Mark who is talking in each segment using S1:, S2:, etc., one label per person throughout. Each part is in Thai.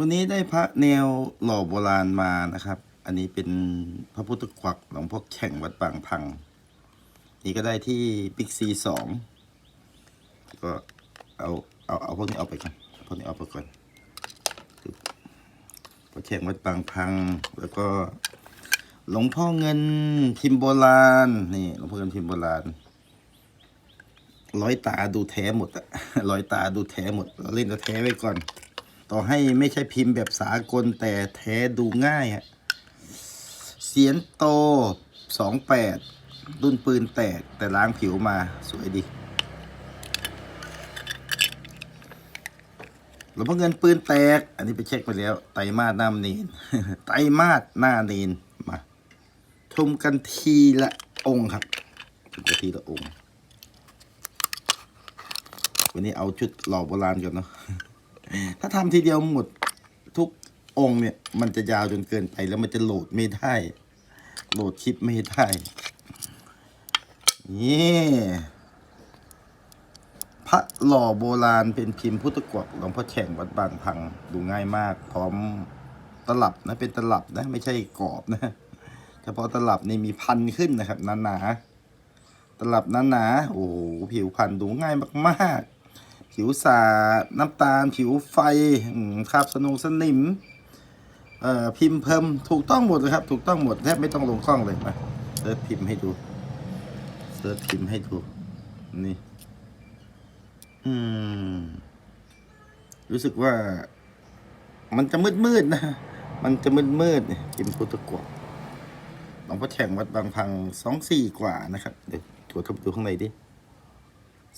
S1: วันนี้ได้พระแนวหล่อโบราณมานะครับ อันนี้เป็นพระพุทธควักหลวงพ่อแข่งวัดบางพัง นี่ก็ได้ที่บิ๊กซีสองก็เอาเอาเอาพวกนี้เอาไปก่อนพวกนี้เอาไปก่อนพระแข่งวัดบางพัง แล้วก็หลวงพ่อเงินพิมพ์โบราณนี่หลวงพ่อเงินพิมพ์โบราณร้อยตาดูแท้หมดอะร้อยตาดูแท้หมด เราเล่นตัวแท้ไว้ก่อน ต่อให้ไม่ใช่พิมพ์แบบสากลแต่แท้ดูง่ายฮะเสียนโตสองแปดรุ่นปืนแตกแต่ล้างผิวมาสวยดีหลวงพ่อเงินปืนแตก อันนี้ไปเช็คไปแล้ว ไตมาสหน้าเนนไตมาสหน้าเนนมาชมกันทีละองค์ครับชมกันทีละองค์ วันนี้เอาชุดหล่อโบราณก่อนเนาะ ถ้าทำทีเดียวหมดทุกองค์เนี่ย มันจะยาวจนเกินไปแล้วมันจะโหลดไม่ได้ โหลดคลิปไม่ได้นี่พระหล่อโบราณเป็นพิมพ์พุทธกวักหลวงพ่อแฉ่งวัดบางพังดูง่ายมาก พร้อมตลับนะเป็นตลับนะ ไม่ใช่กรอบนะเฉพาะตลับนี่มีพันขึ้นนะครับหนาๆตลับหนาๆโอ้โหผิวพันธุ์ดูง่ายมากๆ ผิวสาดน้ำตาล ผิวไฟคราบสนงสนิมเอ่อพิมพ์เพิ่มถูกต้องหมดเลยครับ ถูกต้องหมดแทบไม่ต้องลงกล้องเลยมาเซิร์ชพิมพ์ให้ดูเซิร์ชพิมพ์ให้ดูนี่อืมรู้สึกว่า มันจะมืดมืดๆนะมันจะมืดมืดๆเนี่ยพิมพ์พุทธกวกหลวงพ่อแฉ่งวัดบางพังสองสี่กว่านะครับ เดี๋ยวตรวจเข้าไปดูข้างในดิ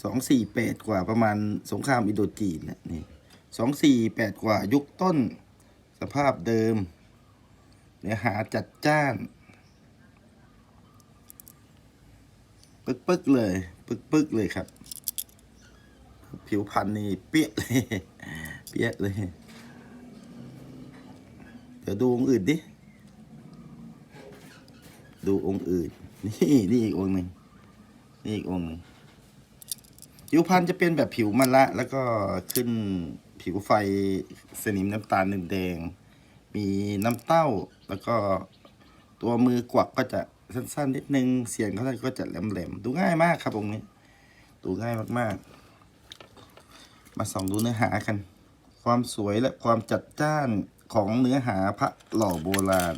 S1: สองสี่แปดกว่าประมาณสงครามอินโดจีนนี่ยนี่สองสี่แปดกว่ายุคต้นสภาพเดิม เนื้อหาจัดจ้าน ปึ๊กป๊กๆเลย ปึ๊กป๊กๆเลยครับ ผิวพรรณนี่เปี้ยเลย เปี้ยเลย เดี๋ยวดูองค์อื่นดิ ดูองค์อื่น นี่ นี่อีกองค์หนึ่งนี่อีกองค์หนึ่ง ผิวพรรณจะเป็นแบบผิวมันละ แล้วก็ขึ้นผิวไฟสนิมน้ำตาลแดง มีน้ำเต้า แล้วก็ตัวมือกวักก็จะสั้นๆนิดนึง เสียงเขาก็จะแหลมๆ ดูง่ายมากครับองค์นี้ ดูง่ายมากๆ มาส่องดูเนื้อหากัน ความสวยและความจัดจ้านของเนื้อหาพระหล่อโบราณ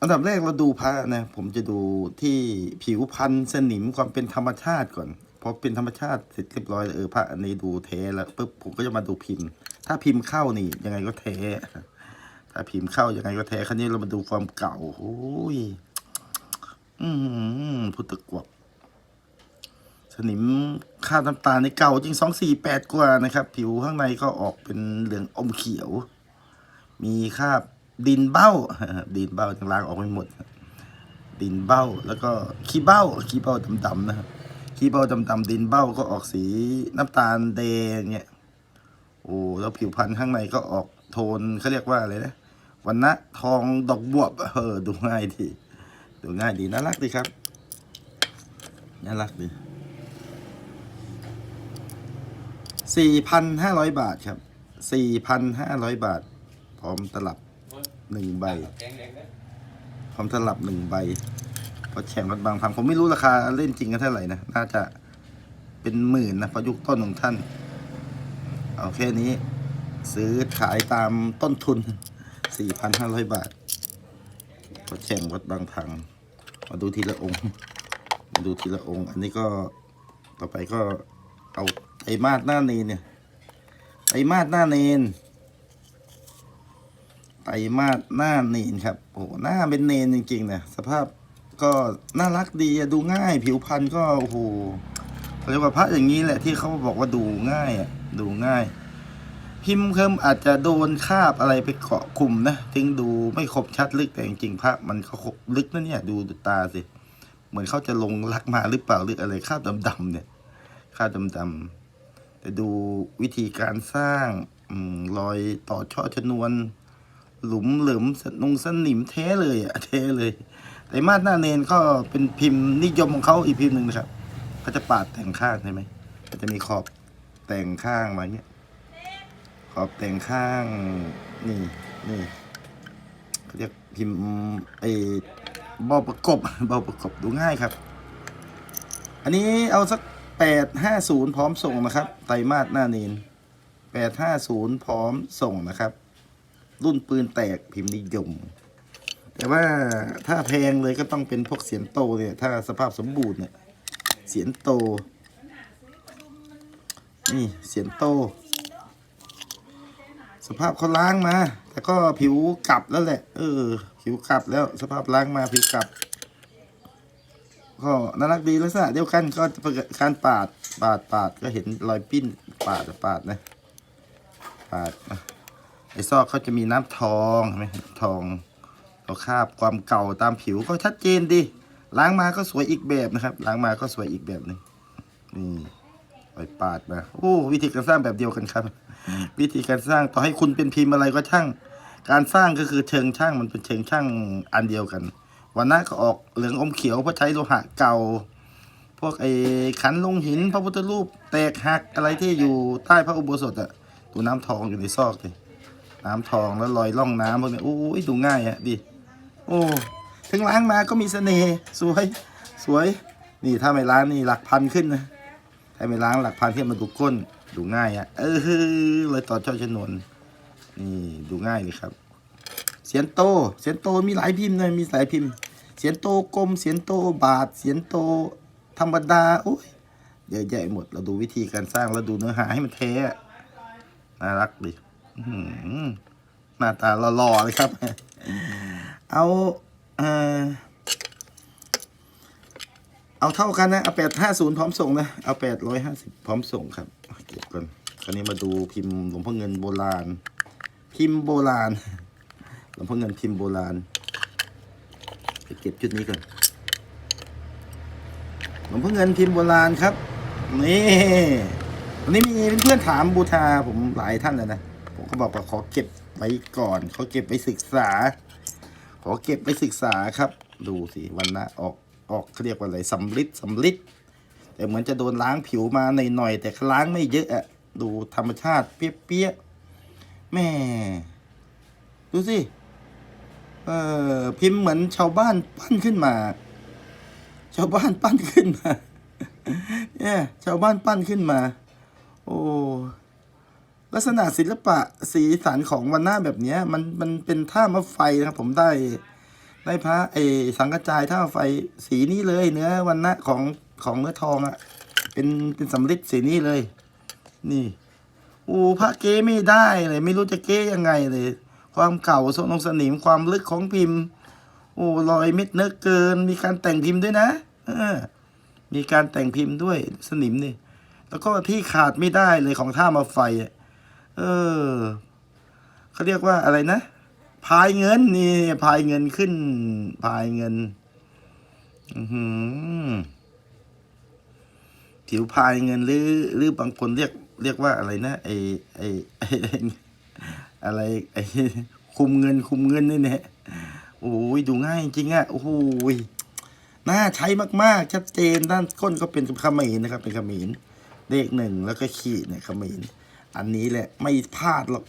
S1: อันดับแรกเราดูพระนะผมจะดูที่ผิวพันธุ์สนิมความเป็นธรรมชาติก่อนพอเป็นธรรมชาติเสร็จเรียบร้อยเออพระอันนี้ดูแท้แล้วปุ๊บผมก็จะมาดูพิมพ์ ถ้าพิมพ์เข้านี่ ยังไงก็แท้ถ้าพิมพ์เข้ายังไงก็แท้ครั้นี้เรามาดูความเก่าโอ้ยอืมพุทธกวักสนิมค่าน้ำตาลในเก่าจริงสองสี่แปดกว่านะครับ ผิวข้างในก็ออกเป็นเหลืองอมเขียว มีคราบ ดินเบ้า ดินเบ้ายังล้างออกไม่หมด ดินเบ้าแล้วก็ขี้เบ้าขี้เบ้าดำๆนะครับขี้เบ้าดำๆดินเบ้าก็ออกสีน้ำตาลแดงเนี่ยโอ้แล้วผิวพรรณข้างในก็ออกโทนเขาเรียกว่าอะไรนะวันนะทองดอกบวบเออดูง่ายดีดูง่ายดีน่ารักดีครับน่ารักดีสี่พันห้าร้อยบาทครับสี่พันห้าร้อยบาท พร้อมตลับ หนึ่งใบพร้อมตลับหนึ่งใบเพราะแข่งรถบางพังผมไม่รู้ราคาเล่นจริงกันเท่าไหร่นะ น่าจะเป็นหมื่นนะเพราะยุคต้นของท่าน เอาแค่นี้ ซื้อขายตามต้นทุน 4,500 บาทเพราะแข่งวัดบางพัง มาดูทีละองค์มาดูทีละองค์ อันนี้ก็ต่อไปก็เอาไอ้มาดหน้าเนนเนี่ยไอ้มาดหน้าเนน ไตรมาสหน้าเนนครับโอ้โหหน้าเป็นเนนจริงๆนะสภาพก็น่ารักดีดูง่าย ผิวพรรณก็โอ้โหเขาเรียกว่าพระอย่างนี้แหละที่เขาบอกว่าดูง่ายอะดูง่าย พิมพ์เคิมอาจจะโดนคาบอะไรไปเกาะกลุ่มนะถึงดูไม่ครบชัดลึกแต่จริงๆพระมันก็ครบลึกนะเนี่ย ดูตาสิเหมือนเขาจะลงรักมาหรือเปล่าหรืออะไรคาบดำๆเนี่ยคาบดำๆแต่ดูวิธีการสร้างอรอยต่อช่อชนวน หลุมเหลิมสนงสนิมแท้เลยอะแท้เลย แต่มาดหน้าเนนก็เป็นพิมพ์นิยมของเขาอีกพิมพ์หนึ่งนะครับเขาจะปาดแต่งข้างใช่ไหมก็จะมีขอบแต่งข้างมาเงี้ยขอบแต่งข้างนี่นี่เขาเรียกพิมพ์ไอ้เบาประกบเบาประกบดูง่ายครับ อันนี้เอาสักแปดห้าศูนย์พร้อมส่งนะครับ ไตรมาสหน้าเนนแปดห้าศูนย์พร้อมส่งนะครับ รุ่นปืนแตกพิมพ์นิยม แต่ว่าถ้าแพงเลยก็ต้องเป็นพวกเสียนโตเนี่ย ถ้าสภาพสมบูรณ์เนี่ย เสียนโต นี่เสียนโต สภาพเขาล้างมา แต่ก็ผิวกลับแล้วแหละ เออ ผิวกลับแล้วสภาพล้างมาผิวกลับก็น่ารักดีลักษณะเดียวกันก็การปาดปาดปาดก็เห็นรอยปิ้นปาดปาดนะปาดนะ ซอกเขาจะมีน้ำทองไหมทองเราคาบความเก่าตามผิวก็ชัดเจนดีล้างมาก็สวยอีกแบบนะครับ ล้างมาก็สวยอีกแบบหนึงนี่รอยปาดมาโอ้วิธีการสร้างแบบเดียวกันครับ วิธีการสร้างต่อให้คุณเป็นพิมพ์อะไรก็ช่าง การสร้างก็คือเชิงช่างมันเป็นเชิงช่างอันเดียวกันวันหน้าก็ออกเหลืองอมเขียวเพราะใช้โลหะเก่า พวกไอ้ขันลงหิน พระพุทธรูป แตกหักอะไรที่อยู่ใต้พระอุโบสถอะดูน้ำทองอยู่ในซอกเลย น้ำทองแล้วลอยล่องน้ำพวกนี้โอ้ยดูง่ายอะดิโอ้ถึงล้างมาก็มีเสน่ห์สวยสวย นี่ถ้าไม่ล้างนี่หลักพันขึ้นนะถ้าไม่ล้างหลักพันที่มาดูก้น ดูง่ายอะเออเลยต่อเจ้าชนวนนี่ดูง่ายเลยครับ เสียนโต เสียนโตมีหลายพิมพ์เลยมีหลายพิมพ์ เสียนโตกลม เสียนโตบาท เสียนโตธรรมดาโอ้ยเยอะแยะหมด เราดูวิธีการสร้าง แล้วดูเนื้อหาให้มันแท้น่ารักดิ หน้าตาหล่อๆเลยครับ เอาเออเอาเท่ากันนะเอาแปดห้าศูนย์พร้อมส่งนะ เอาแปดร้อยห้าสิบพร้อมส่งครับเก็บก่อนคราวนี้มาดูพิมพ์หลวงพ่อเงินโบราณ พิมพ์โบราณหลวงพ่อเงินพิมพ์โบราณไปเก็บชุดนี้ก่อนหลวงพ่อเงินพิมพ์โบราณครับนี่วันนี้มีเพื่อนๆถามบูชาผมหลายท่านเลยนะ ผมก็บอกว่าขอเก็บไว้ก่อนเขอเก็บไว้ศึกษา ขอเก็บไว้ศึกษาครับ ดูสิวันนะออกออกเขาเรียกว่าอะไรสำลิดสำลิดแต่เหมือนจะโดนล้างผิวมาหน่อยๆแต่ล้างไม่เยอะอะดูธรรมชาติเปี้ยๆแม่ ดูสิเออพิมพ์เหมือนชาวบ้านปั้นขึ้นมา ชาวบ้านปั้นขึ้นมาเนี่ยชาวบ้านปั้นขึ้นมา โอ้ ลักษณะศิลปะสีสันของวันหน้าแบบนี้มันมันเป็นท่ามะไฟนะครับ ผมได้ได้พระไอสังกระจายท่าไฟสีนี้เลย เนื้อวันหน้าของของเนื้อทองอะ่ะ เป็นเป็นสำริดสีนี้เลย นี่โอ้พระเก้ไม่ได้เลย ไม่รู้จะเก้ยังไงเลย ความเก่าทรงองสนิมความลึกของพิมพ์โอ้รอยเม็ดเนื้อเกิน มีการแต่งพิมพ์ด้วยนะเออมีการแต่งพิมพ์ด้วยสนิมนี่แล้วก็ที่ขาดไม่ได้เลยของท่ามาไฟอะ เออเขาเรียกว่าอะไรนะพายเงินนี่พายเงินขึ้น พายเงิน อือผิวพายเงินหรือหรือบางคนเรียก เรียกว่าอะไรนะไอไอไออะไรไอคุมเงินคุมเงินนี่เนี่ยโอ้ยดูง่ายจริงอะโอ้โหยน่าใช้มากๆชัดเจนด้านก้นก็เป็นเขมรนะครับ เป็นขมรเลขหนึ่งแล้วก็ขีดเนี่ยขมร อันนี้แหละไม่พลาดหรอก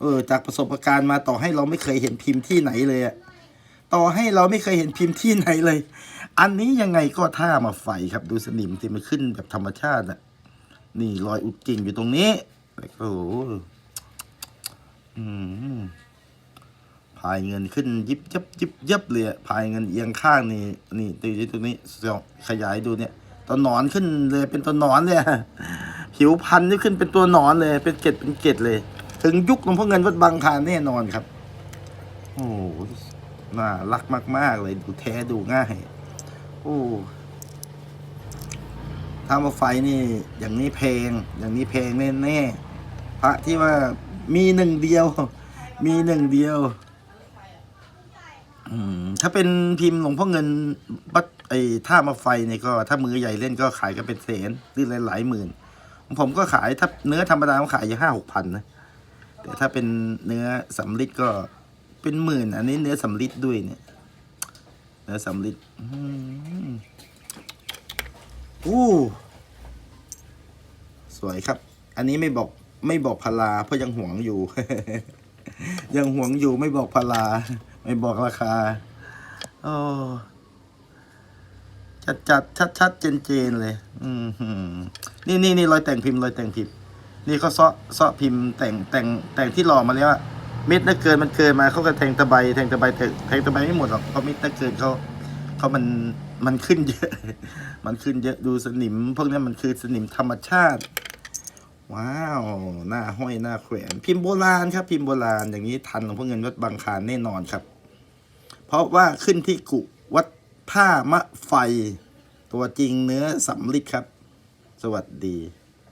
S1: เออ จากประสบการณ์มาต่อให้เราไม่เคยเห็นพิมพ์ที่ไหนเลยอะต่อให้เราไม่เคยเห็นพิมพ์ที่ไหนเลย อันนี้ยังไงก็ท่ามาไฟครับ ดูสนิมที่มันขึ้นแบบธรรมชาติอะนี่รอยอุดกิ่งอยู่ตรงนี้แล้วก็โอ้โหอืมพายเงินขึ้นยิบยับยิบยับเลยพายเงินเอียงข้างนี่นี่ดูที่ตรงนี้ขยายดูเนี่ยตัวนอนขึ้นเลยเป็นตัวนอนเลยอะ ผิวพันธุ์นี่ขึ้นเป็นตัวหนอนเลย เป็นเกล็ดเป็นเกล็ดเลย ถึงยุคหลวงพ่อเงินวัดบางคานแน่นอนครับ โอ้โหน่ารักมาก ๆ เลยดูแท้ดูง่าย โอ้ถ้ามาไฟนี่ อย่างนี้แพงอย่างนี้แพงแน่ๆพระที่ว่ามีหนึ่งเดียว มีหนึ่งเดียวถ้าเป็นพิมพ์หลวงพ่อเงินบัดไอ้ท่ามาไฟเนี่ยก็ ถ้ามือใหญ่เล่นก็ขายกันเป็นแสนหรือหลายๆหมื่น ผมก็ขายถ้าเนื้อธรรมดาผมขายอยู่ห้าหกพันนะ แต่ถ้าเป็นเนื้อสำลิดก็เป็นหมื่น อันนี้เนื้อสำลิดด้วยเนี่ย เนื้อสำลิดอู้สวยครับ อันนี้ไม่บอกไม่บอกพลาเพราะยังหวงอยู่ ยังหวงอยู่ไม่บอกพลา ไม่บอกราคาโอ้จัดจัดชัดชัดเจนเจนเลย อืม นี่นี่นี่รอยแต่งพิมพ์รอยแต่งพิมพ์ นี่เขาเซาะเซาะพิมพ์แต่งแต่งแต่งที่หล่อมาแล้วเม็ดน่าเกินมันเกินมาเขาก็แทงตะไบแทงตะไบแทงตะไบไม่หมดหรอกเพราะเม็ดน่าเกินเขาเขามันมันขึ้นเยอะ มันขึ้นเยอะดูสนิม พวกนี้มันคือสนิมธรรมชาติ ว้าว หน้าห้อยหน้าแขวนพิมพ์โบราณครับ พิมพ์โบราณอย่างนี้ทันหลวงพ่อเงินวัดบางคานแน่นอนครับ เพราะว่าขึ้นที่กุวัดท่ามะไฟ ตัวจริงเนื้อสำลิดครับ วัสดี